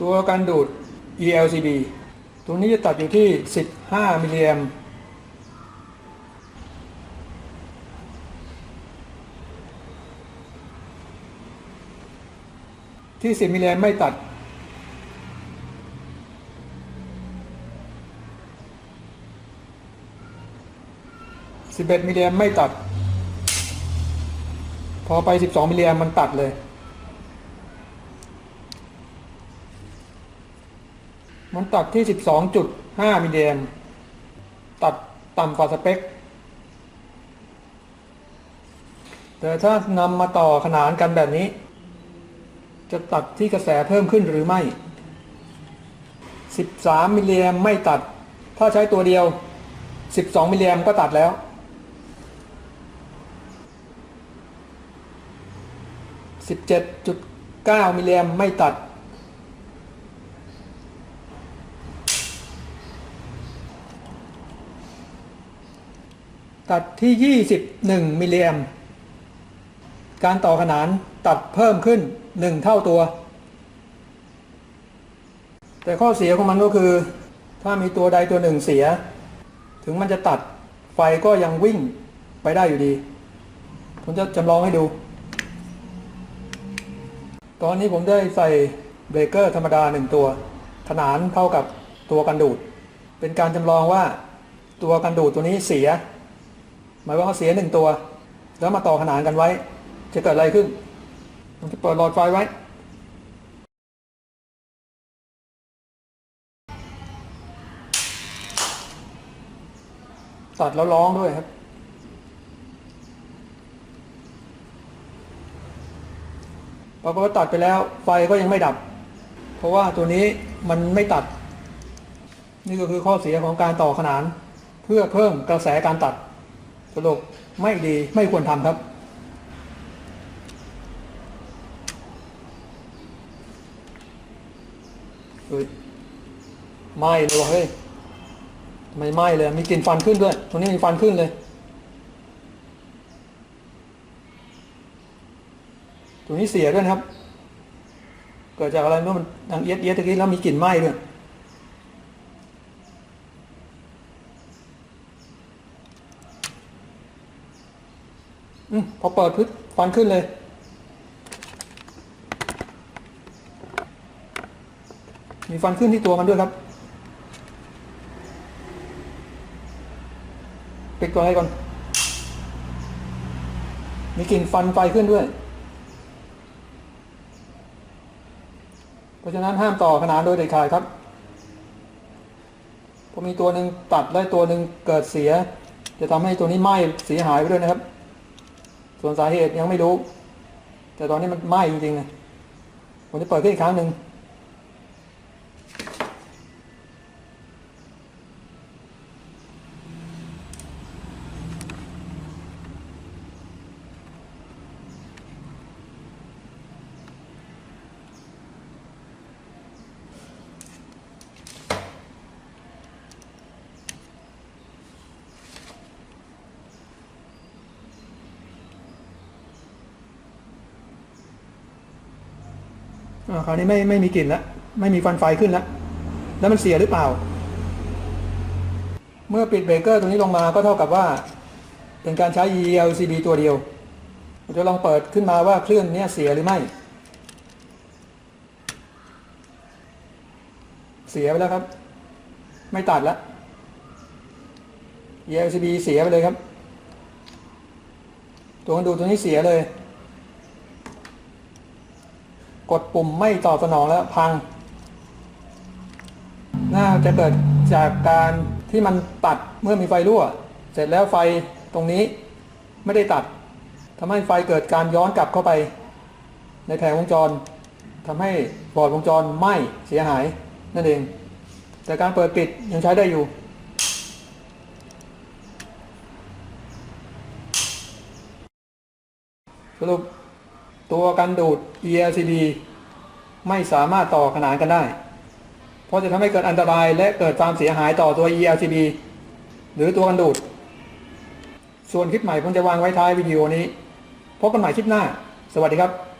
ตัวการดูด ELCB ตัวนี้จะตัดอยู่ที่ 15 มิลลิแอมที่ 10 มิลลิแอมไม่ตัด 11 มิลลิแอมไม่ตัด พอไป 12 มิลลิแอมมันตัดเลย มันตัดที่ 12.5มิลลิแอมป์ตัดต่ำกว่าสเปค แต่ถ้านำมาต่อขนานกันแบบนี้ จะตัดที่กระแสเพิ่มขึ้นหรือไม่ 13มิลลิแอมป์ไม่ตัด ถ้าใช้ตัวเดียว 12มิลลิแอมป์ก็ตัดแล้ว17.9มิลลิแอมป์ไม่ตัด ตัดที่ 21 มิลลิแอมการต่อขนานตัดเพิ่มขึ้น 1 เท่าตัว แต่ข้อเสียของมันก็คือ ถ้ามีตัวใดตัวหนึ่งเสีย ถึงมันจะตัดไฟก็ยังวิ่งไปได้อยู่ดี ผมจะจำลองให้ดู ตอนนี้ผมได้ใส่เบรกเกอร์ธรรมดาหนึ่งตัว ขนานเท่ากับตัวกันดูด เป็นการจำลองว่าตัวกันดูดตัวนี้เสีย หมายว่าเขาเสียหนึ่งตัว แล้วมาต่อขนานกันไว้ จะเกิดอะไรขึ้นผมจะเปิดหลอดไฟไว้ ตัดแล้วร้องด้วยครับ พอพอตัดไปแล้วไฟก็ยังไม่ดับ เพราะว่าตัวนี้มันไม่ตัด นี่ก็คือข้อเสียของการต่อขนาน เพื่อเพิ่มกระแสการตัด สรุปไม่ดีไม่ควรทำครับเฮ้ยไหม้เลยเฮ้ยทำไมไหม้เลย มีกลิ่นฟันขึ้นด้วย ตรงนี้มีฟันขึ้นเลย ตรงนี้เสียด้วยครับ เกิดจากอะไรเมื่อมันดังเอียดเอียดตะกี้แล้วมีกลิ่นไหม้ด้วย อืมพอเปิดพึ่ฟันขึ้นเลย มีฟันขึ้นที่ตัวมันด้วยครับปิดตัวให้ก่อน มีกลิ่นฟันไฟขึ้นด้วย เพราะฉะนั้นห้ามต่อขนานโดยเด็ดขาดครับพอมีตัวหนึ่งตัดและตัวหนึ่งเกิดเสีย จะทำให้ตัวนี้ไหม้เสียหายไปด้วยนะครับ ส่วนสาเหตุยังไม่รู้ แต่ตอนนี้มันไหม้จริงๆนะผมจะเปิดขึ้นอีกครั้งหนึ่ง คราวนี้ไม่ไม่มีกลิ่นแล้วไม่มีฟันไฟขึ้นแล้วแล้วมันเสียหรือเปล่า เมื่อปิดเบรกเกอร์ตรงนี้ลงมาก็เท่ากับว่า เป็นการใช้ ELCB ตัวเดียวเราจะลองเปิดขึ้นมาว่าเครื่องนี้เสียหรือไม่ เสียไปแล้วครับ ไม่ตัดแล้ว ELCB เสียไปเลยครับ ตัวกันดูตัวนี้เสียเลย กดปุ่มไม่ตอบสนองแล้วพัง น่าจะเกิดจากการที่มันตัดเมื่อมีไฟรั่ว เสร็จแล้วไฟตรงนี้ไม่ได้ตัดทำให้ไฟเกิดการย้อนกลับเข้าไป ในแผงวงจรทำให้บอร์ดวงจรไหม้เสียหายนั่นเอง แต่การเปิดปิดยังใช้ได้อยู่ สรุป ตัวกันดูด ELCD ไม่สามารถต่อขนานกันได้ เพราะจะทำให้เกิดอันตรายและเกิดความเสียหายต่อตัว ELCD หรือตัวกันดูด ส่วนคลิปใหม่ผมจะวางไว้ท้ายวิดีโอนี้พบกันใหม่คลิปหน้า สวัสดีครับ